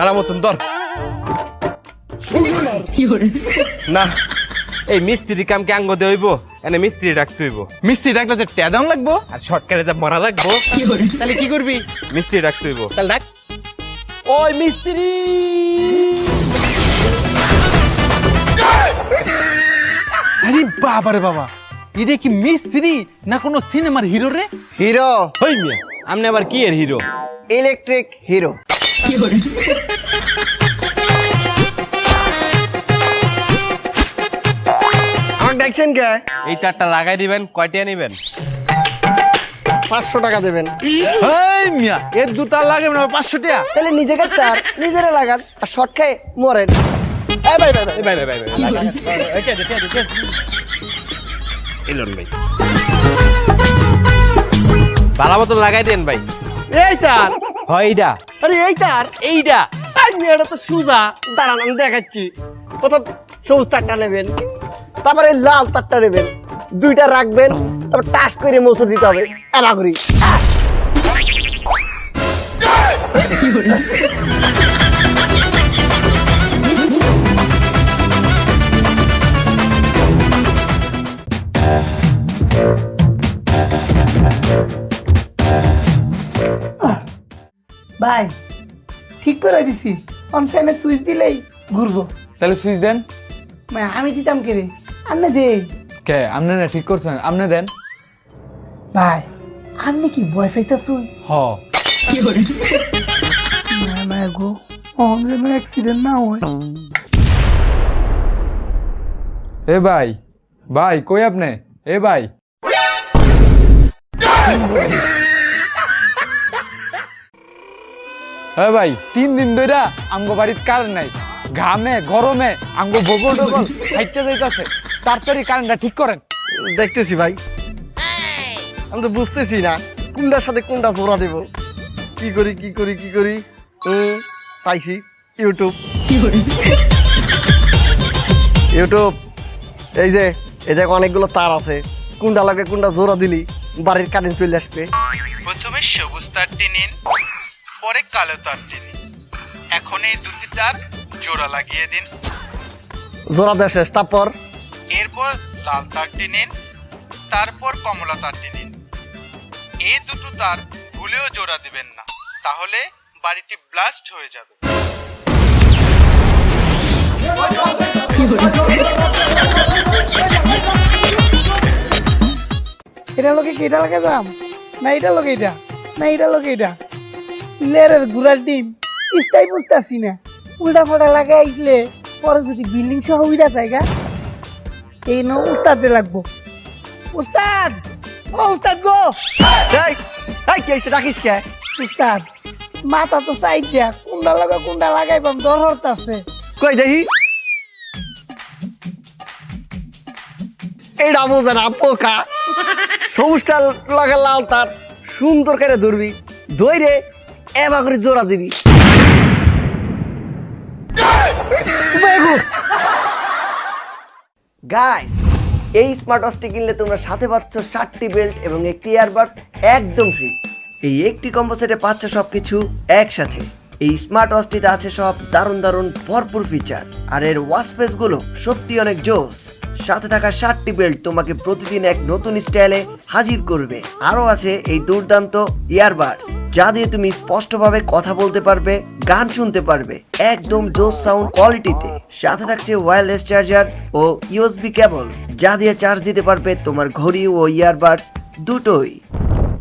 ভাড়া মতন দর না এই মিস্ত্রি কাম কি আঙ্গ হইব এনে মিস্ত্রি ডাকতে হইব। মিস্ত্রি ডাকলে যে ট্যাদাম লাগবো? আর শর্টকাটে যা মরা লাগবো। তাহলে কি করবি? মিস্ত্রি ডাকতে হইব। তাহলে ডাক। ওই মিস্ত্রি! আরে বাবা রে বাবা এটা কি মিস্ত্রি না কোনো সিনেমার হিরো রে? হিরো। হই মিয়া আপনি আবার কি এর হিরো? Electric hero. আমার দেখছেন কে এই তারটা লাগাই দিবেন কয়টিয়া নিবেন পাঁচশো টাকা দেবেন মিয়া এর দুটা লাগে না পাঁচশো টাকা তাহলে নিজেকে চার নিজেরা লাগান আর শর্ট খায় মরেন এই ভাই ভাই ভাই ভাই ভাই ভাই ভাই এলন ভাই ভালো মতন লাগাই দেন ভাই এই তার হয় এইটা আরে এই তার এইটা আর মেয়েটা তো সুজা। দাঁড়ান আমি দেখাচ্ছি। প্রথম সবুজ তারটা নেবেন তারপরে লাল তারটা নেবেন। দুইটা রাখবেন তারপর টাস করে মসুর দিতে হবে। এলা করি। ভাই ঠিক করে দিছি। অন ফ্যানের সুইচ দিলেই ঘুরবো। তাহলে সুইচ দেন। ভাই আমি দিতাম কে রে? আন্নে দে কে? আপনি না ঠিক করছেন। আপনি দেন। ভাই আন্নে কি ভয় পাইতাছুন? হ। না না গো অন যেন অ্যাক্সিডেন্ট না হয়। এ ভাই ভাই কই আপনি? এ ভাই এ ভাই, তিন দিন ধইরা আমগো বাড়ির কারেন্ট নাই। ঘামে, গরমে, আমগো বগল ডগল হাইটে যাইতাছে। তাড়াতাড়ি কারেন্টটা ঠিক করেন। দেখতেছি ভাই। আমি তো বুঝতেছি না, কোনটার সাথে কোনটা জোড়া দেব। কি করি কি করি কি করি? পাইছি। ইউটিউব। ইউটিউব। এই যে এই যে অনেকগুলো তার আছে। কোনটা লাগে, কোনটা জোড়া দিলি, বাড়ির কারেন্ট চলে আসবে। পরে কালো তারটি নিন এখন এই দুটি তার জোড়া লাগিয়ে দিন। জোড়া দেওয়া শেষ তারপর? এরপর লাল তারটি নিন তারপর কমলা তারটি নিন এই দুটো তার ভুলেও জোড়া দিবেন না তাহলে বাড়িটি ব্লাস্ট হয়ে যাবে। এটা লোকে কি এটা লাগে যাম না এটা লোকে এটা? না এটা লোকে এটা? লেরের ঘুরার ডিম ইস্তাই বুঝতেছি না। উল্টা ফাটা লাগে আইলে পরে যদি বিল্ডিং সহ উইরা জায়গা এই ন উস্তাদে লাগবো। উস্তাদ! ও উস্তাদ গো! এই এই কি ডাকিস কে? উস্তাদ মাথা তো সাইড দিয়া। কুন্ডা লাগা কুন্ডা লাগাইবাম দর হরতাছে। কই দেখি? এইটা বোঝে না পোকা। সবুজটা লাগে লাল তার সুন্দর করে ধরবি। ধরে এবা করে জোড়া দিবি। গাইস এই স্মার্ট ওয়াচটি কিনলে তোমরা সাথে পাচ্ছ ষাটটি বেল্ট এবং একটি ইয়ারবাডস একদম ফ্রি এই একটি কম্পোসেটে পাচ্ছ সবকিছু একসাথে। এই স্মার্ট ওয়াচটিতে আছে সব দারুণ দারুণ ভরপুর ফিচার আর এর ওয়াচগুলো সত্যি অনেক জোস। সাথে থাকা সাতটি বেল্ট তোমাকে প্রতিদিন এক নতুন স্টাইলে হাজির করবে। আরও আছে এই দুর্দান্ত ইয়ারবাডস যা দিয়ে তুমি স্পষ্টভাবে কথা বলতে পারবে, গান শুনতে পারবে, একদম জোস সাউন্ড কোয়ালিটিতে সাথে থাকছে ওয়্যারলেস চার্জার ও ইউএসবি কেবল যা দিয়ে চার্জ দিতে পারবে তোমার ঘড়ি ও ইয়ারবাডস দুটোই।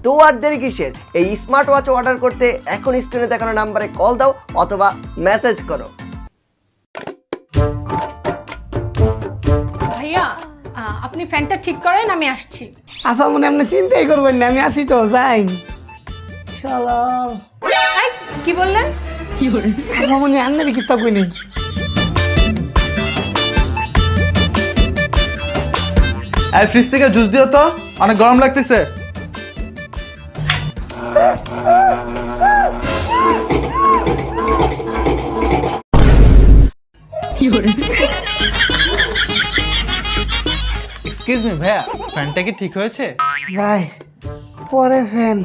তো আর দেরি কিসের? এই স্মার্ট ওয়াচ অর্ডার করতে এখন স্ক্রিনে দেখানো নাম্বারে কল দাও অথবা মেসেজ করো। ভাইয়া আপনি ফ্যানটা ঠিক করেন আমি আসছি। আশা মনে আপনি চিন্তাই করবেন না আমি আছি তো যাই। শালার। এই, কি বললেন? আশা মনে আন্নের কিস্তা কই নেই এই ফ্রিজ থেকে জুস দিও তো অনেক গরম লাগতেছে। ভাইয়া, ফ্যানটা কি ঠিক হয়েছে? ভাই, পরে ফ্যান।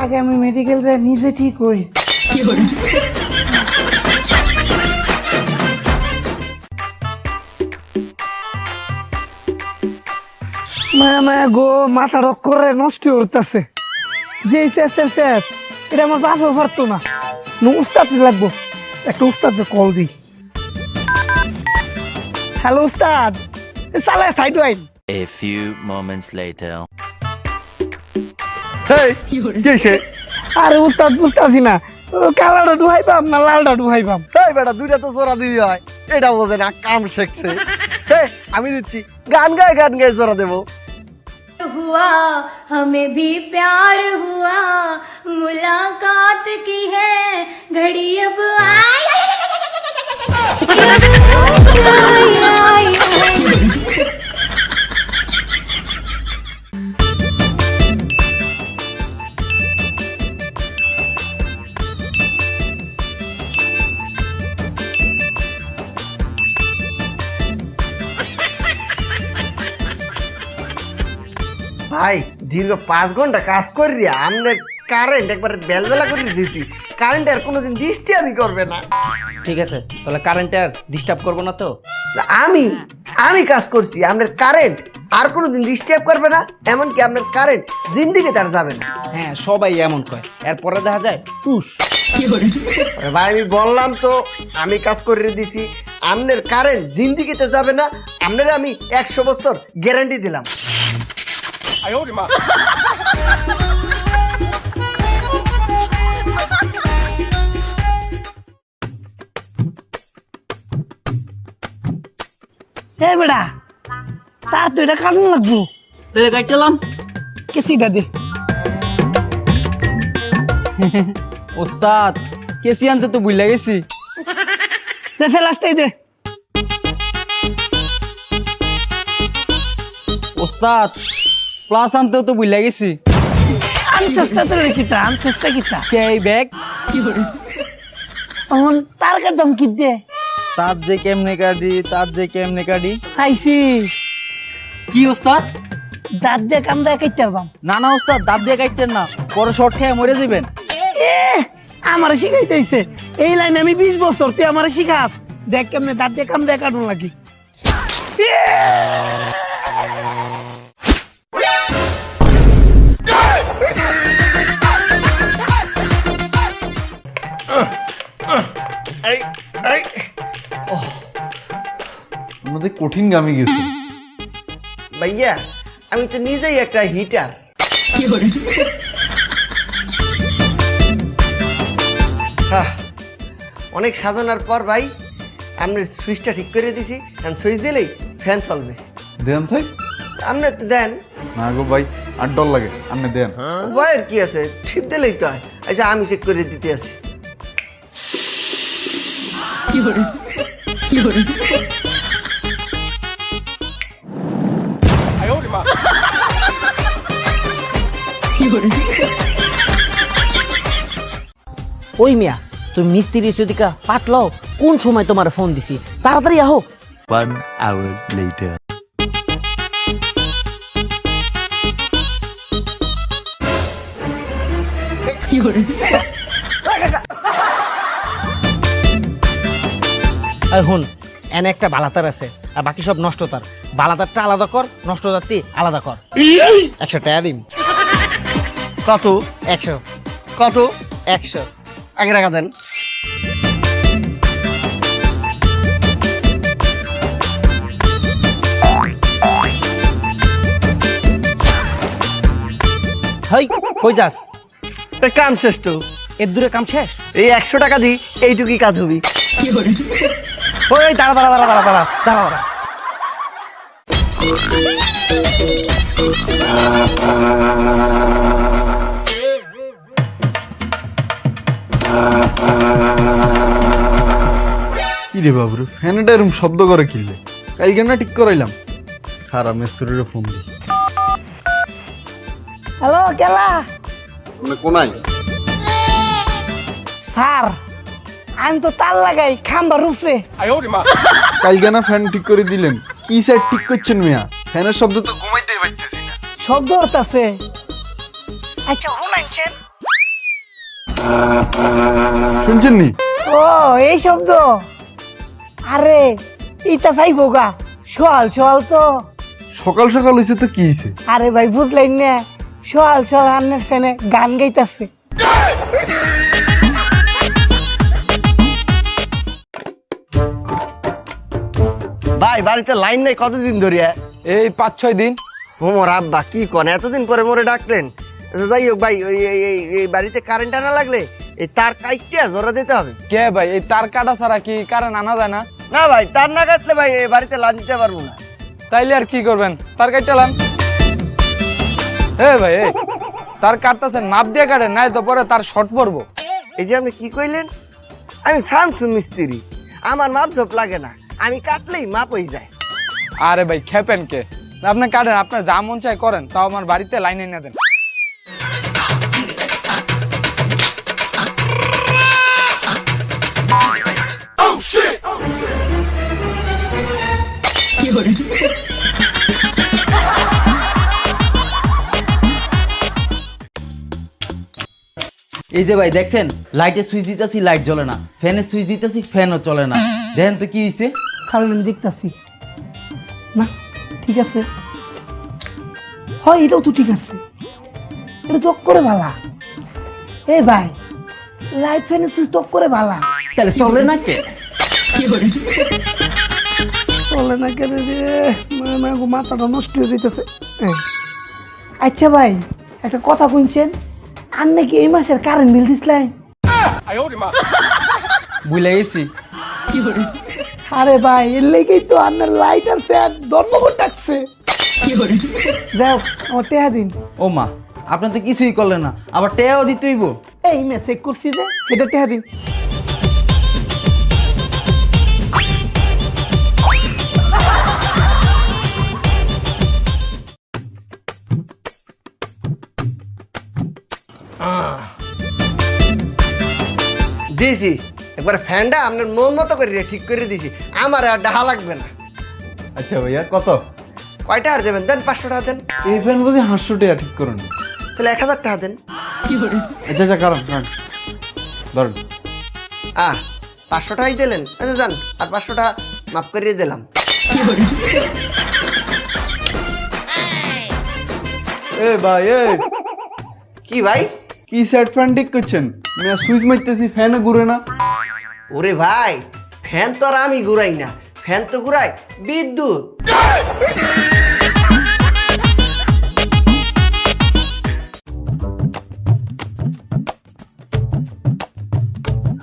আগে আমি মেডিকেল যাই, নিজে ঠিক হই। মায়া মায়া গো, মাথা রক করে নষ্ট করতেছে যে ফ্যাসের ফ্যাস এটা আমার বাপ পারতো না। উস্তাদ লাগবো। একটা উস্তাদ কল দিই। হ্যালো, উস্তাদ। সালে সাইড ওয়াইন A few moments later. আরে উস্তাদ বুঝতাছি না ও কালাটা ডুহাইবাম না লালটা ডুহাইবাম তাই বেটা দুইটা তো জোড়া দিই হয় এটা বোঝে না কাম শিখছে হে, আমি দিচ্ছি গান গায়ে গান গায়ে জোড়া দেবো हुआ हमें भी प्यार हुआ मुलाकात की है घड़ी अब आई आई, आई, आई। ভাই দীর্ঘ পাঁচ ঘণ্টা কাজ করি আমাদের কারেন্ট একবার বেলবেলা করে দিয়েছি কারেন্ট আর কোনোদিন আমি করবে না। ঠিক আছে তাহলে কারেন্টে আর ডিস্টার্ব করব না তো? আমি আমি কাজ করছি আপনার কারেন্ট আর কোনোদিন ডিস্টার্ব করবে না এমনকি আপনার কারেন্ট জিন্দিগি তার যাবে না। হ্যাঁ সবাই এমন কয়। এরপরে দেখা যায় টুস আরে ভাই আমি বললাম তো আমি কাজ করে দিছি আপনার কারেন্ট জিন্দিগিতে যাবে না আপনার আমি একশো বছর গ্যারান্টি দিলাম। হে বেড়া তার তো এটা কারণ লাগবো। তাহলে কাটলাম কেসিটা দে ওস্তাদ কেসি আনতে তো ভুলে গেছি। দে ফেলাসটাই দে। ওস্তাদ প্লাস আনতেও তো ভুলে গেছি। আমি চেষ্টা করে কিতা চেষ্টা কিতা। কে এই ব্যাগ এখন তার কাটবাম কি দে? তার যে কেমনে কাটি তার যে কেমনে কাটি? খাইছি। কি ওস্তাদ? দাঁত দিয়ে কাম দিয়ে কেটে পারবাম না না ওস্তাদ দাঁত দিয়ে কাটতেন না। পরে শর্ট খেয়ে মরে যাবেন এ আমার শিখাইতেছে এই লাইনে আমি বিশ বছর তুই আমার শিখাস। দেখ কেমনে দাঁত দিয়ে কাম দিয়ে কাটুন লাগি আমাদের কঠিন গামে গেছে। ভাইয়া আমি তো নিজেই একটা হিটার। অনেক সাধনার পর ভাই আপনি সুইচটা ঠিক করে দিছি এখন সুইচ দিলেই ফ্যান চলবে। দেন সাই আপনি তো দেন। না গো ভাই আট ডল লাগে আপনি দেন। ভয়ের কি আছে? ঠিক দিলেই তো হয়। আচ্ছা আমি চেক করে দিতে আছি ওই মিয়া তুমি মিস্ত্রি সুদিকা পাটলাও কোন সময় তোমার ফোন দিছি? তাড়াতাড়ি আহো। One hour later. আর হুন এনে একটা বালাতার আছে আর বাকি সব নষ্ট তার। বালাতারটা আলাদা কর নষ্ট তারটি আলাদা কর। একশো টাকা দিন কত? একশো। কত? একশো। আগে টাকা দেন। হই কই যাস? তা কাম শেষ তো। এর দূরে কাম শেষ? এই একশো টাকা দিই এইটুকুই কাজ হবি। ওই দাঁড়া দাঁড়া দাঁড়া দাঁড়া দাঁড়া দাঁড়া দাঁড়া। কি রে বাবুরে ফ্যানটা এরকম শব্দ করে কিনলে কালকে না ঠিক করাইলাম। খারাপ মিস্ত্রির ফোন দিই হ্যালো কেলা? মানে কোনাই স্যার। আমি তো তার লাগাই খাম্বার রুফরে কালকে না ফ্যান ঠিক করে দিলেন। কি সাইড ঠিক করছেন মিয়া? ফ্যানের শব্দ তো ঘুমাইতে পারতেছি না। শব্দ হতাছে। আচ্ছা শুনাইছেন শুনছেন নি? ও এই শব্দ। আরে এটা চাইব গা। সোয়াল সোয়াল তো। সকাল সকাল হয়েছে তো কি হয়েছে আরে ভাই বুঝলেন না। সোয়াল সোয়াল আন্নের ফ্যানে গান গাইতাছে। ভাই বাড়িতে লাইন নাই কতদিন ধরিয়া এই পাঁচ ছয় দিন। হোমর আব্বা কি কন? এতদিন পরে মোরে ডাকলেন। আচ্ছা, যাই হোক ভাই ওই এই- বাড়িতে কারেন্ট আনা লাগলে এই তার কাইটিয়া জোড়া দিতে হবে। কে ভাই এই তার কাটা ছাড়া কি কারেন্ট আনা যায় না? না ভাই তার না কাটলে ভাই এই বাড়িতে লান দিতে পারব না। তাইলে আর কি করবেন? তার কাটলাম এ ভাই তার কাটতেছেন মাপ দিয়ে কাটেন নাই তো পরে তার শর্ট পড়ব এই যে আপনি কি কইলেন? আমি সামসু মিস্ত্রি। আমার মাপ ঝোপ লাগে না। আমি কাটলেই মাপ হয়ে যায়। আরে ভাই খেপেন কে? আপনি কাটেন আপনার যা মন চাই করেন তাও আমার বাড়িতে লাইনে না দেন। এই যে ভাই দেখছেন? লাইটে সুইচ দিতেছি লাইট জ্বলে না। ফ্যানের সুইচ দিতেছি ফ্যানও চলে না। দেখেন তো কি হয়েছে কারণ আমি দেখতাছি। না ঠিক আছে। হয় এটাও তো ঠিক আছে। এটা চক করে ভালা এ ভাই লাইট ফ্যানের সুইচ টক করে ভালা তাহলে চলে না কে? চলে না কেন রে না না মাথাটা নষ্ট হয়ে যাইতেছে। আচ্ছা ভাই একটা কথা শুনছেন? আর নাকি এই মাসের কারেন্ট বিল দিসলাই বুঝলে গেছি। আরে ভাই এর লেগেই তো আপনার লাইট আর ফ্যান ধর্মঘট ডাকছে। যাও আমার টেহা দিন। ও মা আপনি তো কিছুই করলেন না আবার টেয়াও দিতে হইব। এই মেসেজ করছি যে এটা টেহা দিন। দিয়েছি একবার ফ্যানটা আপনার মন মতো করে ঠিক করে দিয়েছি আমার আর ডাহা লাগবে না। আচ্ছা ভাইয়া কত? কয়টা আর দেবেন? দেন পাঁচশো টাকা দেন। এই ফ্যান বুঝি হাঁসশো টাকা ঠিক করুন তাহলে এক হাজার টাকা দেন। আচ্ছা আচ্ছা কারণ কারণ। ধরুন। আহ পাঁচশো টাকাই দিলেন। আচ্ছা যান আর পাঁচশো টাকা মাফ করিয়ে দিলাম। এ ভাই এ। কি ভাই? কি সেট ফ্যান ঠিক করছেন? সুইচ মারতেছি ফ্যানে ঘুরে না। ওরে ভাই ফ্যান তো আর আমি ঘুরাই না। ফ্যান তো ঘুরাই বিদ্যুৎ।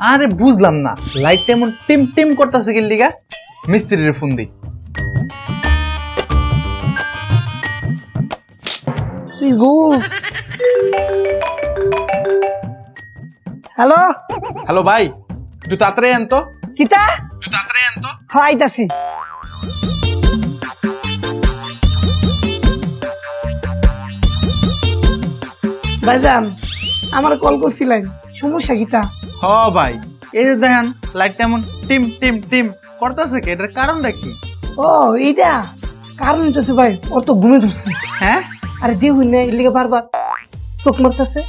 আরে বুঝলাম না লাইটটা এমন টিম টিম করতেছে কি লিগা? মিস্ত্রির ফোন দিই। গো? হ্যালো? হ্যালো ভাই একটু তাড়াতাড়ি আন তো কিতা? একটু তাড়াতাড়ি আন তো হ্যাঁ আইতাছি। ভাইজান আমার কল করছিলেন। সমস্যা কিতা? হ ভাই। এই যে দেখেন লাইটটা এমন টিম টিম টিম। করতেছে কি? এটার কারণটা কি? ও এইটা? কারণ হইতেছে ভাই ওর তো ঘুমে ধরছে। হ্যাঁ? আরে দেখুন না এর লিগে বারবার চোখ মারতেছে।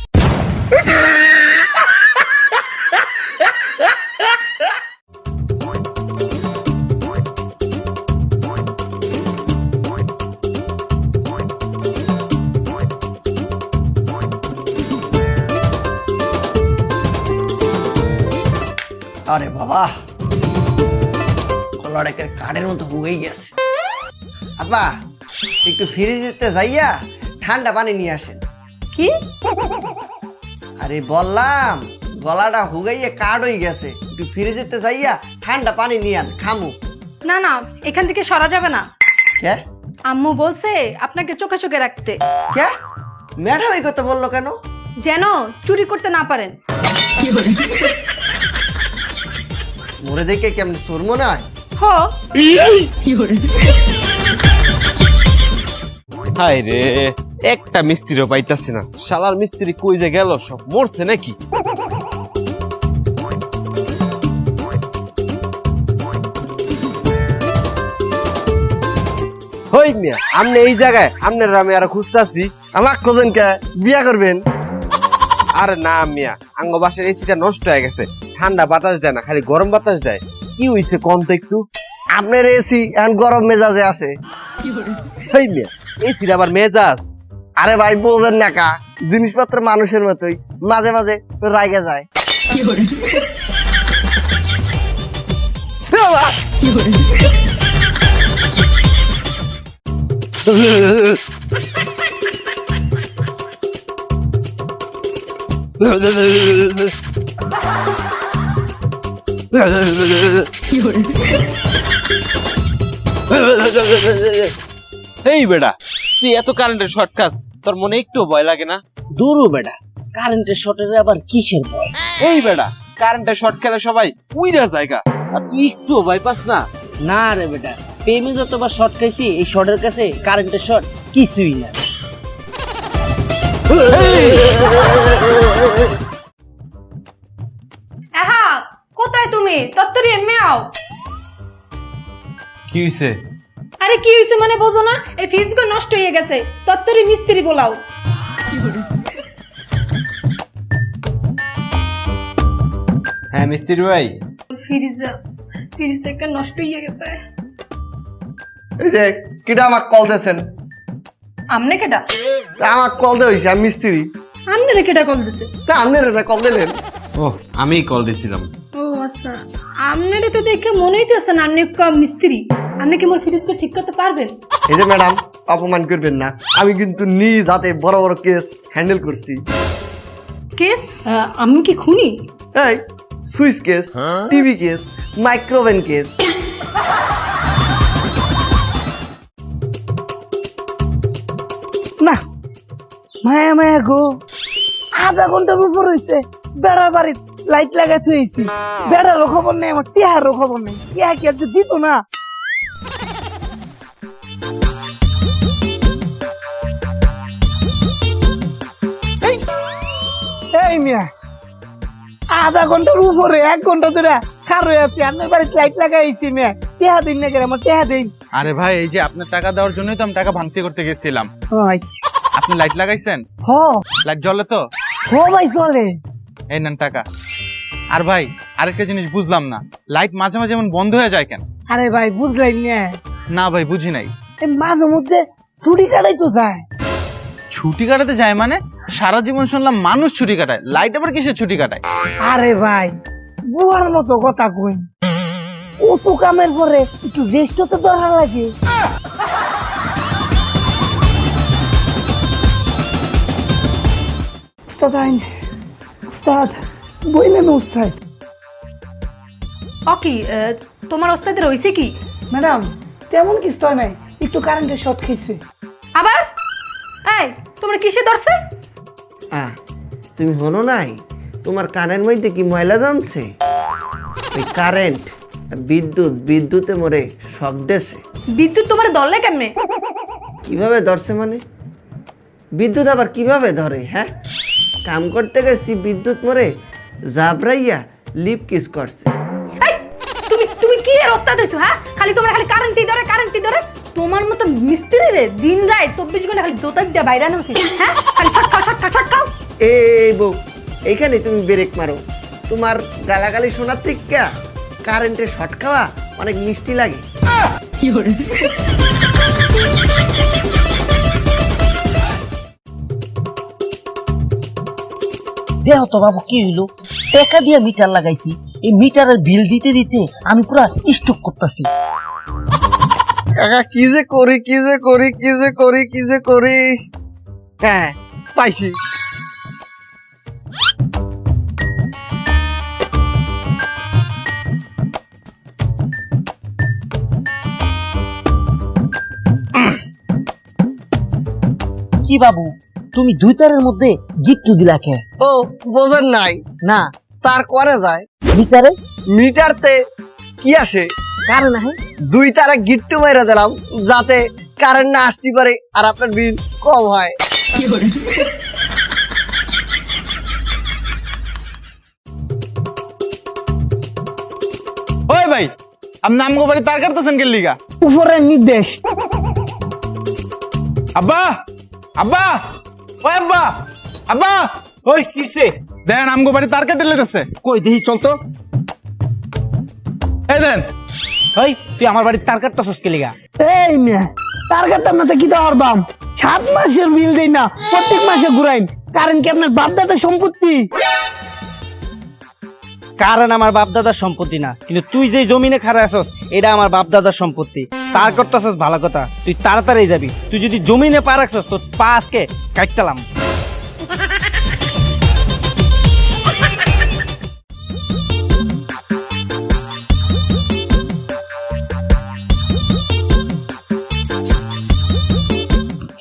আরে বাবা। কলাডেকের কাঠের মতো হয়েই গেছে। আপা একটু ফ্রিজেতে যাইয়া ঠান্ডা পানি নিয়ে আসেন। কি? আরে বললাম গলাটা হুগাইয়ে কাঠ হয়ে গেছে। একটু ফিরে যেতে যাইয়া ঠান্ডা পানি নিয়ে আন খামু। না না এখান থেকে সরা যাবে না। কে? আম্মু বলছে আপনাকে চোখে চোখে রাখতে। কে? ম্যাডাম এই কথা বলল কেন? যেন চুরি করতে না পারেন। মোরে দেখে কেমন তোর মনে হয়? হ। হাই রে একটা মিস্ত্রিও পাইতাছি না। শালার মিস্ত্রি কই যে গেল সব মরছে নাকি? হই মিয়া আমনে এই জায়গায় আমনের আমি আর খুঁজতাছি। আমার কোজন কে বিয়া করবেন? আরে না মিয়া আঙ্গ বাসের এসিটা নষ্ট হয়ে গেছে। ঠান্ডা বাতাস দেয় না খালি গরম বাতাস দেয়। কি হইছে কোন তো একটু? আপনার এসি এখন গরম মেজাজে আছে। হেই মিয়া এই সিরা আবার মেজাজ? আরে ভাই বোঝেন না কা জিনিসপত্র মানুষের মতোই মাঝে মাঝে রাইগে যায়। এই বেটা তুই এত কারেন্টের শর্ট খাস তোর মনে একটু ভয় লাগে না? দূরও বেটা কারেন্টের শর্টের আবার কিসের ভয়? এই বেটা কারেন্টের শর্ট খেলে সবাই উইরা জায়গা। আর তুই একটু ভয় পাস না? না রে বেটা প্রেমে যতবার শর্ট খাইছি এই শর্টের কাছে কারেন্টের শর্ট কিছুই না। আহা কোথায় তুমি? তত্তরি এমে আও। কি হইছে? আরে কি হয়েছে মানে বোঝো না এই ফ্রিজগুলো নষ্ট হয়ে গেছে তত্তরি মিস্ত্রি বলাও। হ্যাঁ মিস্ত্রি ভাই। ফ্রিজ ফ্রিজ থেকে নষ্ট হয়ে গেছে। এই যে কিটা আমাকে কল দিয়েছেন? আমনে কেটা আমাকে কল দিয়ে হয়েছে আমি মিস্ত্রি। আমনে রে কেটা কল দিছে? তা আপনার এটা কল দিলেন। ও আমিই কল দিছিলাম। ও আচ্ছা। আমনে তো দেখে মনে হইতেছে না আপনি কা মিস্ত্রি। আপনি কি মোর ফ্রিজকে ঠিক করতে পারবেন? এই যে ম্যাডাম অপমান করবেন না। আমি কিন্তু নিজ হাতে বড় বড় কেস হ্যান্ডেল করছি। কেস? আমি কি খুনি? এই switch case TV case micro oven case. না মায়া মায়া গো। আধা ঘণ্টার উপর হয়েছে বেড়ার বাড়ির লাইট লাগাই থুয়েছি বেড়ারও খবর নেই আমার টিহারও খবর নেই। টিহা কি আর দিত না? এই- মিয়া আধা ঘণ্টার উপরে এক ঘণ্টা ধরে খার হয়ে আছি আপনার বাড়িতে লাইট লাগাইছি মিয়া। টিহা দিন না কেন আমার টিহা দিন। আরে ভাই এই যে আপনার টাকা দেওয়ার জন্যই তো আমি টাকা ভাঙতি করতে গেছিলাম। আচ্ছা। আপনি লাইট লাগাইছেন? হ। লাইট জ্বলে তো? হ ভাই চলে এই নেন টাকা। আর ভাই আরেকটা জিনিস বুঝলাম না। লাইট মাঝে মাঝে এমন বন্ধ হয়ে যায় কেন? আরে ভাই বুঝলাই না। না ভাই বুঝি নাই। এই মাঝে মধ্যে ছুটি কাটাই তো যায়। ছুটি কাটাতে যায় মানে? সারা জীবন শুনলাম মানুষ ছুটি কাটায়। লাইট আবার কিসের ছুটি কাটায়? আরে ভাই বুয়ার মতো কথা কই। ও তো কামের পরে একটু রেস্ট তো দরকার লাগে। উস্তাদ আইন উস্তাদ উস্তাদ অকি তোমার ওস্তাদের হইছে কি? ম্যাডাম তেমন কিছু হয় নাই। একটু কারেন্টের শর্ট খেয়েছে। আবার? এই তোমরা কিসে ধরছে? আহ তুমি হনো নাই? তোমার কানের মধ্যে কি ময়লা জমছে? ওই কারেন্ট বিদ্যুৎ বিদ্যুতে মরে শক দেছে। বিদ্যুৎ তোমার দলে কেমনে? কীভাবে ধরছে মানে? বিদ্যুৎ আবার কীভাবে ধরে হ্যাঁ? কাম করতে গেছি বিদ্যুৎ মরে জাবরাইয়া লিপ কিস করছে। তুমি তুমি কি এর ওস্তাদ হইছো হ্যাঁ? খালি তোমার খালি কারেন্টই ধরে কারেন্টই ধরে। তোমার মতো মিস্ত্রি রে দিন রাত চব্বিশ ঘণ্টা খালি দোতার দিয়ে বাইরে উচিত হ্যাঁ? খালি ছটকাও ছটকাও ছটকাও। এই বউ এইখানে তুমি ব্রেক মারো। তোমার গালাগালি শোনার থেকে কারেন্টের শর্ট খাওয়া অনেক মিষ্টি লাগে। দেহ তো বাবু কি হইল? টাকা দিয়ে মিটার লাগাইছি। এই মিটারের বিল দিতে দিতে আমি পুরা স্টক করতেছি। কাকা কি যে করি কি যে করি কি যে করি কি যে করি? হ্যাঁ পাইছি। কি বাবু? তুমি দুই তারের মধ্যে গিট্টু দিলা কে? ও বোঝেন নাই। না। তার করে যায়। মিটারে? মিটারতে কি আসে? কারে না দুই তারা গিট্টু মেরে দিলাম যাতে কারেন্ট না আসতে পারে আর আপনার বিল কম হয়। ওই ভাই আপনি আমগো বাড়ি তার কাটতেছেন কে লিগা? উপরের নির্দেশ। আব্বা আব্বা! ওই আব্বা আব্বা। ওই কিসে দেন আমগো বাড়ি তার কাটে লেতেছে কই দেখি চল তো। এই দেন। ওই তুই আমার বাড়ির তার কাটতেছস কে লিগা? এই মিয়া তার কাছে না তো কি হরবাম সাত মাসের বিল দেই না প্রত্যেক মাসে ঘুরাইন। কারণ কি আপনার বাপদাদা সম্পত্তি? কারণ আমার বাপ দাদার সম্পত্তি না কিন্তু তুই যে জমিনে খাড়া আছস এটা আমার বাপ দাদার সম্পত্তি। তার করতেছস ভালো কথা। তুই তাড়াতাড়ি যাবি। তুই যদি জমি জমিনে পা রাখছস তো পা আজকে কাটতালাম।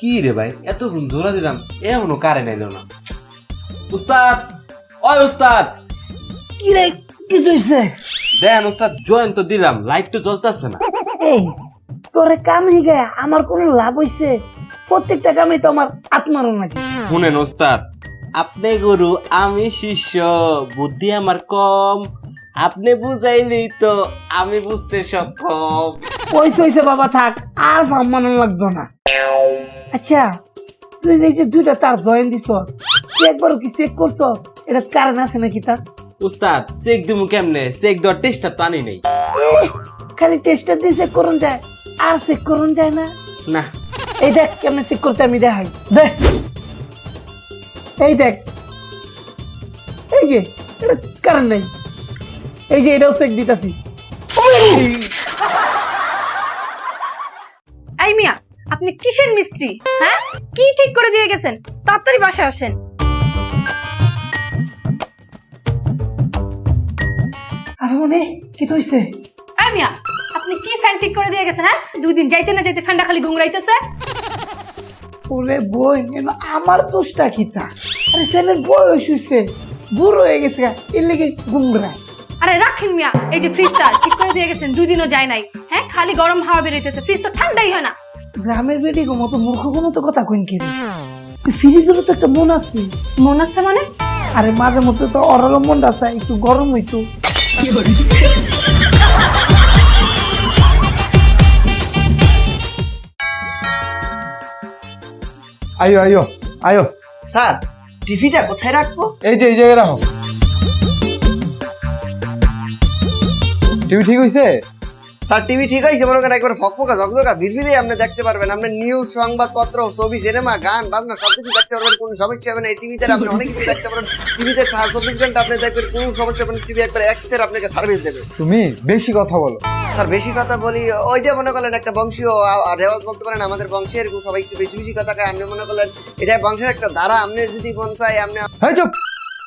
কি রে ভাই? এত ধরা দিলাম। এমনও কারেন্ট এলো না। উস্তাদ! ওই উস্তাদ! কি রে কি হইছে? দেন উস্তাদ জয়েন তো দিলাম। লাইট তো জ্বলতেছে না। এই তোরে কাম হিগে আমার কোনো লাভ হইছে। প্রত্যেকটা কামে তো আমার আত্মারও নাকি। শুনেন উস্তাদ আপনি গুরু আমি শিষ্য বুদ্ধি আমার কম। আপনি বুঝাইলেই তো আমি বুঝতে সক্ষম। পয়সা হইছে বাবা থাক আর সম্মানন লাগতো না। আচ্ছা তুই যে যে দুইটা তার জয়েন দিছ তুই একবারও কি চেক করছ? এটা কারণ আছে নাকি তার? উস্তাদ চেক দিমু কেমনে? চেক দেওয়ার টেস্টটা তো আনি নেই। খালি টেস্টার দিয়ে চেক করুন যায়। আর চেক করুন যায় না? না। এই দেখ কেমনে চেক করতে আমি দেখাই। দেখ এই দেখ। এই যে এটা কারণ নাই। এই যে এটাও চেক দিতাছি। এই মিয়া আপনি কিসের মিস্ত্রি? হ্যাঁ? কি ঠিক করে দিয়ে গেছেন? তাড়াতাড়ি বাসায় আসেন। আরে মনে কি তো হইছে? এই মিয়া আপনি কি ফ্যান ঠিক করে দিয়ে গেছেন হ্যাঁ? দুই দিন যাইতে না যাইতে ফ্যানটা খালি গুংরাইতেছে ওরে বই আমার দোষটা কি তা? আরে ছেলের বয়স হইছে বুড়ো হয়ে গেছে এর লেগে গুমরা আরে রাখেন মিয়া এই যে ফ্রিজটা ঠিক করে দিয়ে গেছেন দুই দিনও যায় নাই হ্যাঁ? খালি গরম হাওয়া বেরোইতেছে ফ্রিজ তো ঠান্ডাই হয় না। গ্রামের বেটি গো মতো মূর্খ কোনো তো কথা কইন কে ফ্রিজেরও তো একটা মন আছে। মন আছে মানে? আরে মাঝে মধ্যে তো অরালো মনটা আছে একটু গরম হইতো। আয়ো আয়ো আয়ো। স্যার টিভিটা কোথায় রাখব? এই যে এই জায়গায় রাখো। টিভি ঠিক হইছে? স্যার টিভি ঠিক আছে মনে করেন একবার ফকফকা ঝকঝকা ভিড়ভিড়ে আপনি দেখতে পারবেন। আপনি নিউজ সংবাদপত্র ছবি সিনেমা গান বাজনা সবকিছু দেখতে পারবেন কোনো সমস্যা হবে না। এই টিভিতে আপনি অনেক কিছু দেখতে পারবেন। টিভিতে চব্বিশ ঘণ্টা আপনি দেখবেন কোনো সমস্যা হবে না। টিভি একবার এক্সের আপনাকে সার্ভিস দেবে। তুমি বেশি কথা বলো। স্যার বেশি কথা বলি ওইটা মনে করলেন একটা বংশীয় আর রেওয়াজ বলতে পারেন আমাদের বংশে এরকম সবাই একটু বেশি বেশি কথা কয়। আপনি মনে করলেন এটা বংশের একটা ধারা। আপনি যদি মন চাই আপনি হ্যাঁ চুপ!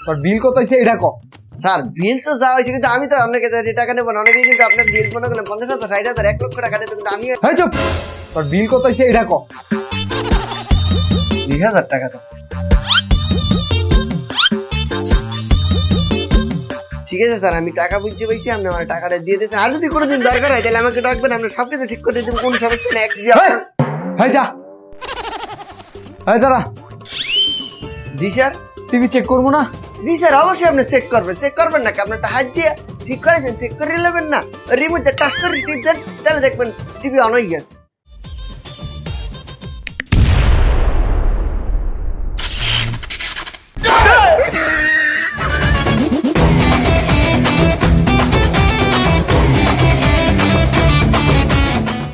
তোর বিল কত এটা ক। স্যার বিল তো যা হয়েছে কিন্তু আমি তো আপনাকে যে টাকা নেব না অনেকে কিন্তু আপনার বিল মনে করলেন পঞ্চাশ হাজার ষাট হাজার এক লক্ষ টাকা দিতে কিন্তু আমি হ্যাঁ চুপ! তোর বিল কত হইছে এটা ক। হাজার টাকা তো। ঠিক আছে স্যার আমি টাকা বুঝতে পেরেছি আপনি আমার টাকাটা দিয়ে দিয়েছেন। আর যদি কোনোদিন দরকার হয় তাহলে আমাকে ডাকবেন আপনি সবকিছু ঠিক করে দেবেন কোনো সমস্যা নেই হ্যাঁ যা। হ্যাঁ দাঁড়া। জি স্যার? টিভি চেক করব না? জি স্যার অবশ্যই আপনি চেক করবেন। চেক করবেন না কি আপনার হাত দিয়ে ঠিক করেছেন? চেক করে নেবেন না? রিমোট টাচ করে টিপ দেন, তাহলে দেখবেন টিভি অন হয়ে গেছে।